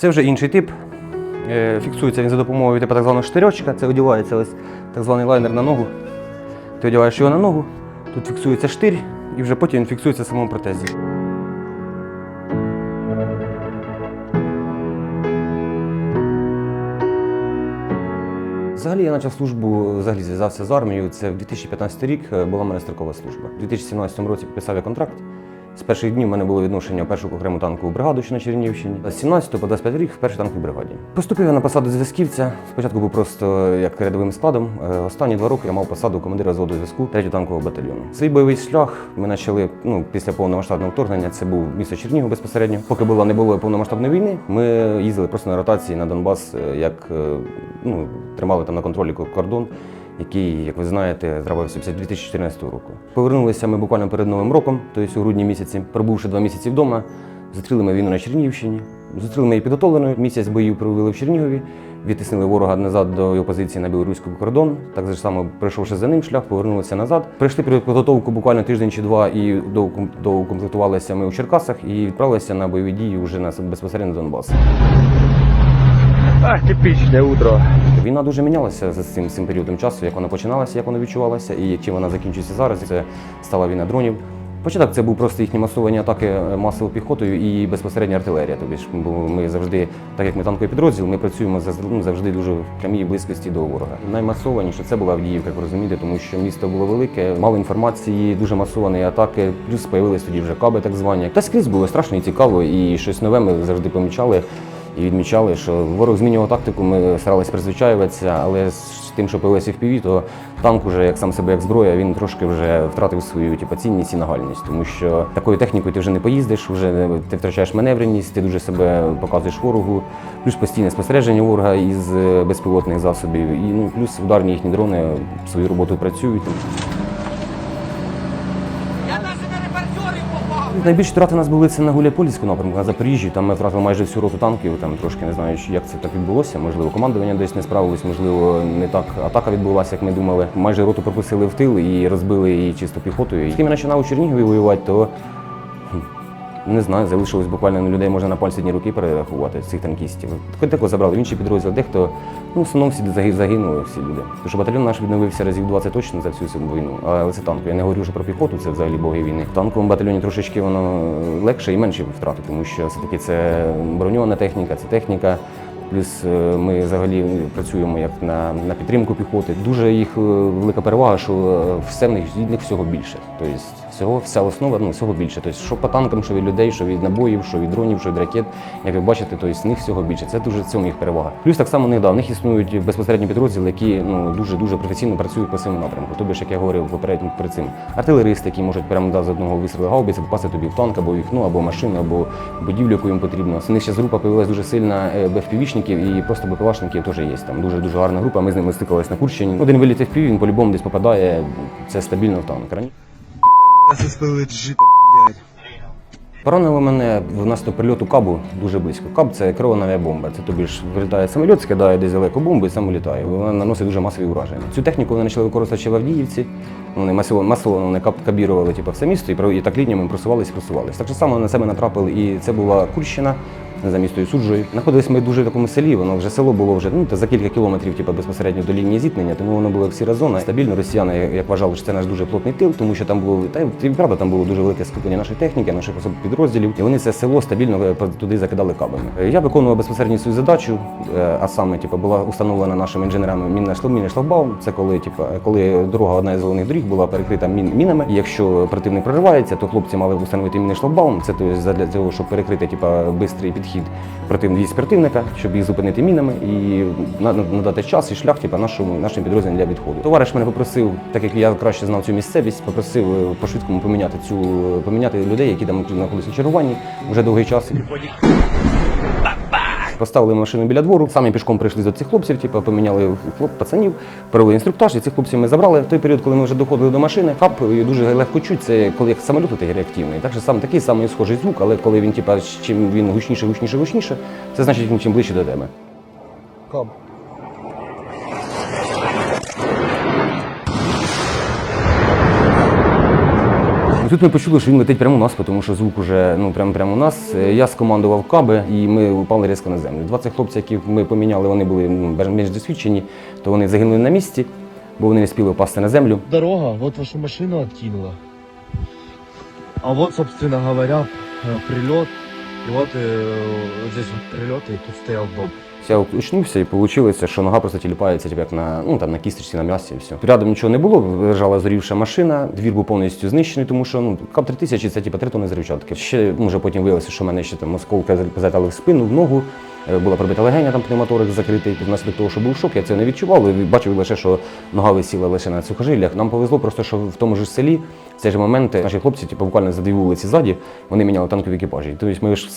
Це вже інший тип. Е, Фіксується він за допомогою типу, так званого штирьочка. Це одягається ось так званий лайнер на ногу. Ти одягаєш його на ногу, тут фіксується штир, і вже потім він фіксується в самому протезі. Взагалі я почав службу, взагалі зв'язався з армією. Це в 2015 рік е, була в мене строкова служба. У 2017 році підписав я контракт. З перших днів в мене було відношення в першу окрему танкову бригаду, що на Чернігівщині. З 17 по 25 рік в першу танковій бригаді. Поступив я на посаду зв'язківця. Спочатку був просто як рядовим складом. Е, Останні два роки я мав посаду командира зводу зв'язку 3 танкового батальйону. Свій бойовий шлях ми почали ну, після повномасштабного вторгнення. Це був місто Чернігів безпосередньо. Поки була не було повномасштабної війни, ми їздили просто на ротації на Донбас, е, як е, ну, тримали там на контролі кордон який, як ви знаєте, зробився після 2014 року. Повернулися ми буквально перед Новим роком, тобто у грудні місяці, пробувши два місяці вдома, зустріли ми війну на Чернігівщині. Зустріли ми її підготовленою. Місяць боїв провели в Чернігові, відтиснили ворога назад до його позиції на білоруський кордон. Так же само, пройшовши за ним шлях, повернулися назад. Прийшли підготовку буквально тиждень чи два і доуком- доукомплектувалися ми у Черкасах і відправилися на бойові дії вже на безпосередньо Донбас. Ах, типичное утро. Війна дуже мінялася за цим, цим періодом часу, як вона починалася, як вона відчувалася, і чим вона закінчується зараз. Це стала війна дронів. Початок це був просто їхні масовані атаки е, масовою піхотою і безпосередня артилерія. Тобі ж бо ми завжди, так як ми танковий підрозділ, ми працюємо ну, завжди дуже в прямій близькості до ворога. Наймасованіше це була Авдіївка, як ви розумієте, тому що місто було велике, мало інформації, дуже масовані атаки. Плюс з'явились тоді вже каби, так звані. Та скрізь було страшно і цікаво, і щось нове ми завжди помічали і відмічали, що ворог змінював тактику, ми старалися призвичаюватися, але з тим, що появився FPV, то танк уже як сам себе як зброя, він трошки вже втратив свою типу, цінність і нагальність, тому що такою технікою ти вже не поїздиш, вже ти втрачаєш маневреність, ти дуже себе показуєш ворогу, плюс постійне спостереження ворога із е, безпілотних засобів, і ну плюс ударні їхні дрони свою роботу працюють. Я навіть на репортерів попав. Найбільші втрати у нас були це на Гуляйполівському напрямку, на Запоріжжі. Там ми втратили майже всю роту танків. Там трошки не знаю, як це так відбулося. Можливо, командування десь не справилось, можливо, не так атака відбулася, як ми думали. Майже роту пропустили в тил і розбили її чисто піхотою. І ми починав у Чернігові воювати, то не знаю, залишилось буквально людей можна на пальці одні руки перерахувати цих танкістів. Дехто забрали в інші підрозділи, дехто ну, в основному всі загинули всі люди. Тому що батальйон наш відновився разів 20 точно за всю цю війну. Але це танк. Я не говорю вже про піхоту, це взагалі боги війни. В танковому батальйоні трошечки воно легше і менші втрати, тому що все-таки це броньована техніка, це техніка. Плюс е, ми взагалі працюємо як на, на підтримку піхоти. Дуже їх е, велика перевага, що е, все в них всього більше. Тобто всього, вся основа ну, всього більше. Тобто, що по танкам, що від людей, що від набоїв, що від дронів, що від ракет. Як ви бачите, тобто, в них всього більше. Це дуже в цьому їх перевага. Плюс так само них, да, в них існують безпосередні підрозділи, які ну, дуже дуже професійно працюють по цьому напрямку. Тобто, як я говорив попередньо перед цим, артилеристи, які можуть прямо да, з одного вистрілу гаубиці попасти тобі в танк або вікно, або машину, або будівлю, яку їм потрібно. У них ще група появилась дуже сильна е, БФПВшників і просто БПЛАшників теж є. Там дуже дуже гарна група. Ми з ними стикалися на Курщині. Один виліт FPV, він по-любому десь попадає. Це стабільно в танк. Спилить жито, блядь. Поранило мене внаслідок прильоту кабу дуже близько. Каб це керована авіабомба. Це тобі ж вилітає самоліт, скидає десь далеко бомбу і сам літає. Вона наносить дуже масові ураження. Цю техніку вони почали використовувати в Авдіївці. Вони масово, масово вони кап кабірували типу, все місто і, і так лініями просувалися, просувалися. Так само на себе натрапили, і це була Курщина. За містою суджою. Знаходились ми дуже в такому селі, воно вже село було вже ну, за кілька кілометрів типу, безпосередньо до лінії зіткнення, тому воно було як сіра зона. Стабільно росіяни, як вважали, що це наш дуже плотний тил, тому що там було та й правда, там було дуже велике скупення нашої техніки, наших підрозділів, і вони це село стабільно е, туди закидали кабами. Е, Я виконував безпосередньо свою задачу, е, а саме типу, була установлена нашими інженерами мінна мінний шлагбаум. Це коли, типу, коли дорога одна із головних доріг була перекрита мін, мінами. І якщо противник проривається, то хлопці мали встановити мінний шлагбаум. Це тобто, для того, щоб перекрити типу, бистрий підхід противник від противника, щоб їх зупинити мінами і на- на- надати час і шлях типу, нашому нашим підрозділам для відходу. Товариш мене попросив, так як я краще знав цю місцевість, попросив е, по-швидкому поміняти цю поміняти людей, які там знаходилися на чергуванні вже довгий час. Поставили машину біля двору, самі пішком прийшли до цих хлопців, типу, поміняли хлоп, пацанів, провели інструктаж, і цих хлопців ми забрали. В той період, коли ми вже доходили до машини, хап дуже легко чуть, це коли як самоліт такий реактивний. Так що сам такий самий схожий звук, але коли він, типу, чим він гучніше, гучніше, гучніше, це значить він чим ближче до тебе. Тут ми почули, що він летить прямо у нас, тому що звук уже ну прямо прямо у нас. Е, Я скомандував каби, і ми упали різко на землю. 20 хлопців, яких ми поміняли, вони були ну, менш досвідчені, то вони загинули на місці, бо вони не спіли впасти на землю. Дорога, вот вашу машину откинула. А вот, собственно говоря, прилет. И вот э, вот здесь прилет, и тут стоял дом. Я очнувся і вийшло, що нога просто тіліпається типу, як на, ну, там, на кісточці, на м'ясі і все. Рядом нічого не було, лежала зорівша машина, двір був повністю знищений, тому що ну, КАП 3000 це типу, три тонни зривчатки. Ще вже потім виявилося, що в мене ще там осколка залетали в спину, в ногу. Е, Була пробита легеня, там пневмоторик закритий. Внаслідок того, що був шок, я це не відчував. Бачив лише, що нога висіла лише на сухожиллях. Нам повезло просто, що в тому ж селі в цей же момент наші хлопці, типу, буквально за дві вулиці ззаді, вони міняли танкові екіпажі. Тобто ми ж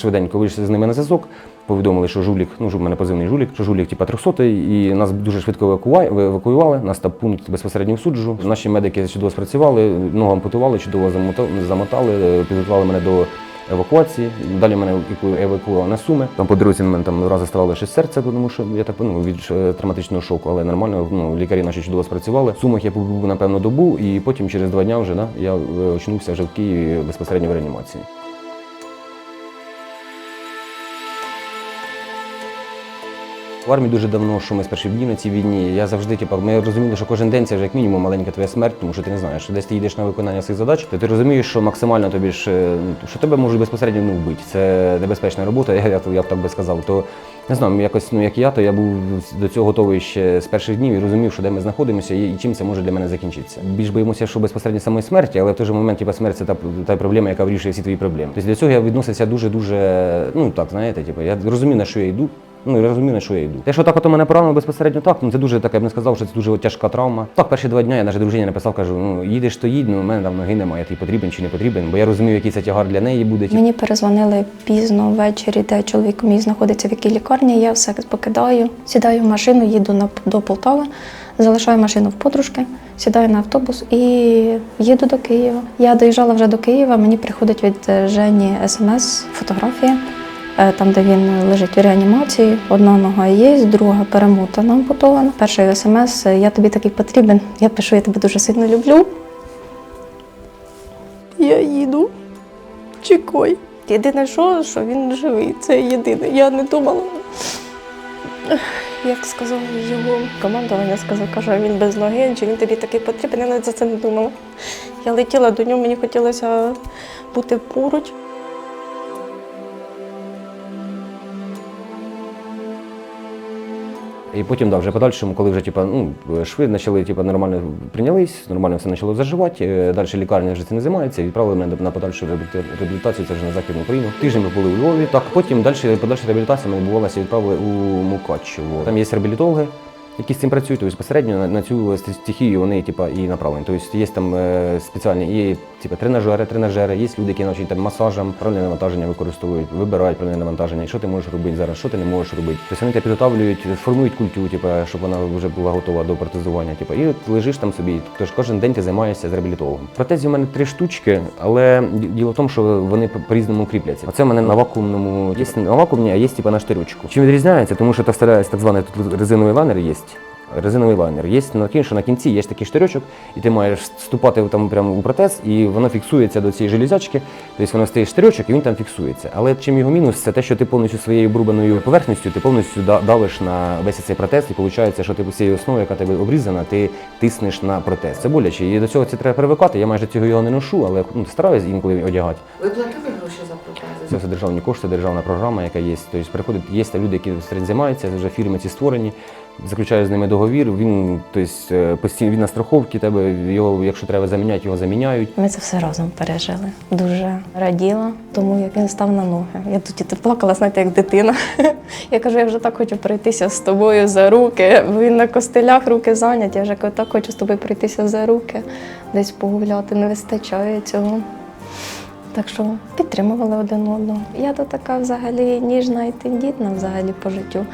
швиденько вийшли з ними на зв'язок, повідомили, що жулік, ну жу- мене позивний жулік, що жулік, типу, 300 і нас дуже швидко евакуювали. Нас та пункт безпосередньо в суджу. Наші медики чудово спрацювали, ногу ампутували, чудово замота- замотали, е, підготували мене до евакуації. Далі мене евакуювали на суми. Там по дорозі мене там одразу ставало ще серце, тому що я так ну, від е, травматичного шоку, але нормально. Ну, лікарі наші чудово спрацювали. В сумах я побув напевно добу, і потім через два дня вже да, я е, очнувся вже в Києві безпосередньо в реанімації. В армії дуже давно, що ми з перших днів на цій війні. Я завжди, типу, ми розуміли, що кожен день це вже як мінімум маленька твоя смерть, тому що ти не знаєш, що десь ти йдеш на виконання своїх задач, то ти розумієш, що максимально тобі ж е, ну, що тебе можуть безпосередньо ну, вбити. Це небезпечна робота, я, я, я б так би сказав. То не знаю, якось ну як я, то я був до цього готовий ще з перших днів і розумів, що де ми знаходимося і, і чим це може для мене закінчитися. Більш боїмося, що безпосередньо самої смерті, але в той же момент типу, смерть це та, та проблема, яка вирішує всі твої проблеми. Тобто до цього я відносився дуже дуже, ну так знаєте, типу, я розумів, на що я йду. Ну, я розумію, на що я йду. Те, що так от у мене поранило безпосередньо так, ну це дуже таке, я б не сказав, що це дуже тяжка травма. Так, перші два дні я навіть дружині написав, кажу, ну їдеш, то їдь, ну у мене там ноги немає, ти потрібен чи не потрібен, бо я розумію, який це тягар для неї буде. Мені перезвонили пізно ввечері, де чоловік мій знаходиться в якій лікарні. Я все покидаю, сідаю в машину, їду на до Полтави, залишаю машину в подружки, сідаю на автобус і їду до Києва. Я доїжджала вже до Києва. Мені приходить від е, Жені смс, фотографія. Е, Там, де він лежить в реанімації, одна нога є, друга перемотана, ампутована. Перший смс Я тобі такий потрібен. Я пишу, я тебе дуже сильно люблю. Я їду. Чекай. Єдине, що, що він живий, це єдине. Я не думала. Як сказав його командування, сказав, каже, він без ноги, чи він тобі такий потрібен, я навіть за це не думала. Я летіла до нього, мені хотілося бути поруч. І потім, да, вже подальшому, коли вже типа, ну, шви почали типа, нормально прийнялись, нормально все почало заживати. е, Далі лікарня вже цим не займається, відправили мене на подальшу реабілітацію, це вже на Західну Україну. Тиждень ми були у Львові. Так, потім далі подальша реабілітація мене відбувалася, відправили у Мукачево. Там є реабілітологи. Які з цим працюють, тобто безпосередньо на, цю стихію вони типа, і направлені. Тобто є там е, спеціальні є типа, тренажери, тренажери, є люди, які навчені там масажем, правильне навантаження використовують, вибирають правильне навантаження, що ти можеш робити зараз, що ти не можеш робити. Тобто вони тебе підготовлюють, формують культуру, типа, щоб вона вже була готова до протезування. Типа, і от лежиш там собі. Тож кожен день ти займаєшся з реабілітологом. Протезів у мене три штучки, але діло в тому, що вони по- по-різному кріпляться. Оце в мене на вакуумному є на вакуумні, а є типа на штирючку. Чим відрізняється? Тому що так стараюсь так званий тут резиновий лайнер є. Резиновий лайнер. Є що на кінці є такий штирьочок, і ти маєш вступати там прямо у протез, і воно фіксується до цієї железячки. Тобто воно стає штирьочок і він там фіксується. Але чим його мінус, це те, що ти повністю своєю обрубаною поверхністю, ти повністю давиш на весь цей протез, і виходить, що ти по цієї основи, яка тебе обрізана, ти тиснеш на протез. Це боляче. І до цього це треба привикати. Я майже цього його не ношу, але ну, стараюсь інколи одягати. Ви платили гроші? Це все державні кошти, державна програма, яка є. Тобто приходять, є люди, які займаються, вже фірми ці створені. Заключаю з ними договір. Він тобто, постійно він на страховці, тебе його, якщо треба заміняти, його заміняють. Ми це все разом пережили. Дуже раділа, тому як він став на ноги. Я тут плакала, знаєте, як дитина. Я кажу, я вже так хочу пройтися з тобою за руки. Він на костелях руки зайняті. Я вже так хочу з тобою пройтися за руки, десь погуляти, не вистачає цього. Так що підтримували один одного. Я то така взагалі ніжна і тендітна взагалі по життю.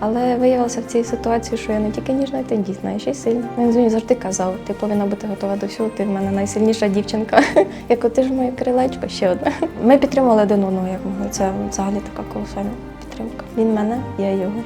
Але виявилося в цій ситуації, що я не тільки ніжна і тендітна, а ще й сильна. Він мені завжди казав, ти повинна бути готова до всього, ти в мене найсильніша дівчинка. Як ти ж моє крилечко, ще одне. Ми підтримували один одного, як могли. Це взагалі така колосальна підтримка. Він мене, я його.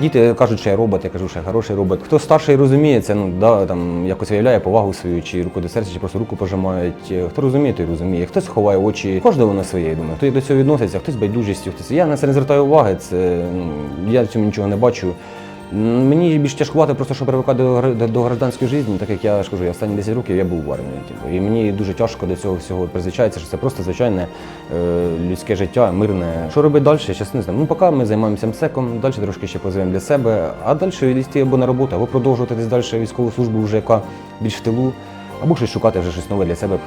Діти кажуть, що я робот, я кажу, що я хороший робот. Хто старший розуміє це, ну да, там якось виявляє повагу свою, чи руку до серця, чи просто руку пожимають. Е, Хто розуміє, той розуміє. Хтось ховає очі, кожного на своє, я думаю. Хто до цього відноситься, хтось байдужістю, хтось. Я на це не звертаю уваги. Це ну, я в цьому нічого не бачу. Мені більш тяжкувати, просто що привикати до, до, гражданської житті, так як я ж кажу, я останні 10 років я був в армії. Типу, і мені дуже тяжко до цього всього призвичається, що це просто звичайне е, людське життя, мирне. Що робити далі? Я щас не знаю. Ну, поки ми займаємося МСЕКом, далі трошки ще позиваємо для себе, а далі йти або на роботу, або продовжувати десь далі військову службу, вже яка більш в тилу, або щось шукати вже щось нове для себе.